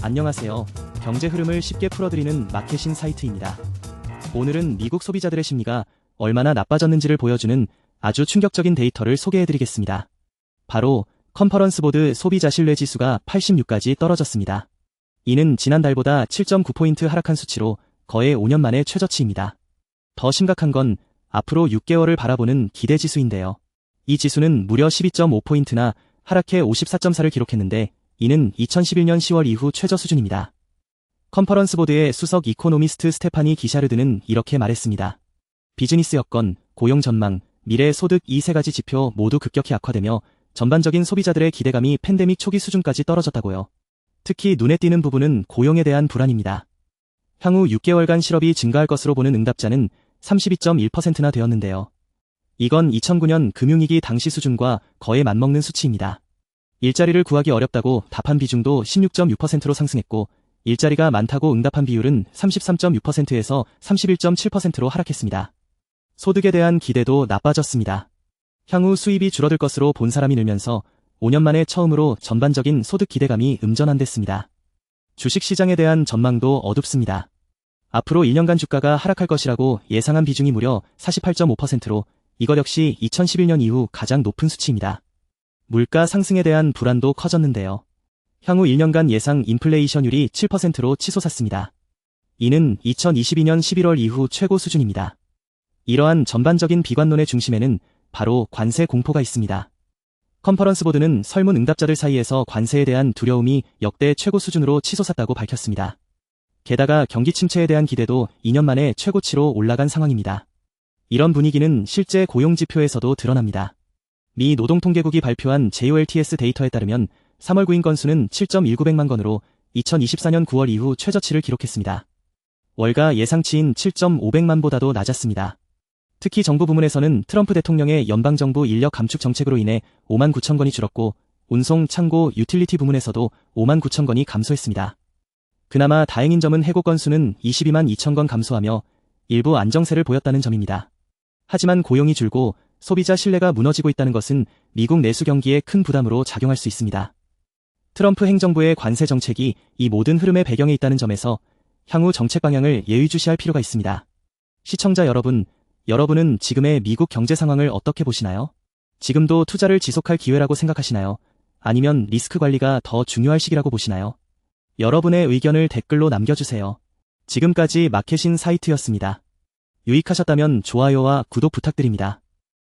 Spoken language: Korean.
안녕하세요. 경제 흐름을 쉽게 풀어드리는 마켓신 사이트입니다. 오늘은 미국 소비자들의 심리가 얼마나 나빠졌는지를 보여주는 아주 충격적인 데이터를 소개해드리겠습니다. 바로 컨퍼런스 보드 소비자 신뢰 지수가 86까지 떨어졌습니다. 이는 지난달보다 7.9포인트 하락한 수치로 거의 5년 만의 최저치입니다. 더 심각한 건 앞으로 6개월을 바라보는 기대 지수인데요. 이 지수는 무려 12.5포인트나 하락해 54.4를 기록했는데 이는 2011년 10월 이후 최저 수준입니다. 컨퍼런스 보드의 수석 이코노미스트 스테파니 기샤르드는 이렇게 말했습니다. 비즈니스 여건, 고용 전망, 미래 소득 이 세 가지 지표 모두 급격히 악화되며 전반적인 소비자들의 기대감이 팬데믹 초기 수준까지 떨어졌다고요. 특히 눈에 띄는 부분은 고용에 대한 불안입니다. 향후 6개월간 실업이 증가할 것으로 보는 응답자는 32.1%나 되었는데요. 이건 2009년 금융위기 당시 수준과 거의 맞먹는 수치입니다. 일자리를 구하기 어렵다고 답한 비중도 16.6%로 상승했고 일자리가 많다고 응답한 비율은 33.6%에서 31.7%로 하락했습니다. 소득에 대한 기대도 나빠졌습니다. 향후 수입이 줄어들 것으로 본 사람이 늘면서 5년 만에 처음으로 전반적인 소득 기대감이 음전환됐습니다. 주식시장에 대한 전망도 어둡습니다. 앞으로 1년간 주가가 하락할 것이라고 예상한 비중이 무려 48.5%로 이것 역시 2011년 이후 가장 높은 수치입니다. 물가 상승에 대한 불안도 커졌는데요. 향후 1년간 예상 인플레이션율이 7%로 치솟았습니다. 이는 2022년 11월 이후 최고 수준입니다. 이러한 전반적인 비관론의 중심에는 바로 관세 공포가 있습니다. 컨퍼런스 보드는 설문 응답자들 사이에서 관세에 대한 두려움이 역대 최고 수준으로 치솟았다고 밝혔습니다. 게다가 경기 침체에 대한 기대도 2년 만에 최고치로 올라간 상황입니다. 이런 분위기는 실제 고용 지표에서도 드러납니다. 미 노동통계국이 발표한 JOLTS 데이터에 따르면 3월 구인 건수는 7.1900만 건으로 2024년 9월 이후 최저치를 기록했습니다. 월가 예상치인 7.500만보다도 낮았습니다. 특히 정부 부문에서는 트럼프 대통령의 연방정부 인력 감축 정책으로 인해 5만 9천 건이 줄었고 운송, 창고, 유틸리티 부문에서도 5만 9천 건이 감소했습니다. 그나마 다행인 점은 해고 건수는 22만 2천 건 감소하며 일부 안정세를 보였다는 점입니다. 하지만 고용이 줄고 소비자 신뢰가 무너지고 있다는 것은 미국 내수 경기에 큰 부담으로 작용할 수 있습니다. 트럼프 행정부의 관세 정책이 이 모든 흐름의 배경에 있다는 점에서 향후 정책 방향을 예의주시할 필요가 있습니다. 시청자 여러분, 여러분은 지금의 미국 경제 상황을 어떻게 보시나요? 지금도 투자를 지속할 기회라고 생각하시나요? 아니면 리스크 관리가 더 중요할 시기라고 보시나요? 여러분의 의견을 댓글로 남겨주세요. 지금까지 마켓신 사이트였습니다. 유익하셨다면 좋아요와 구독 부탁드립니다.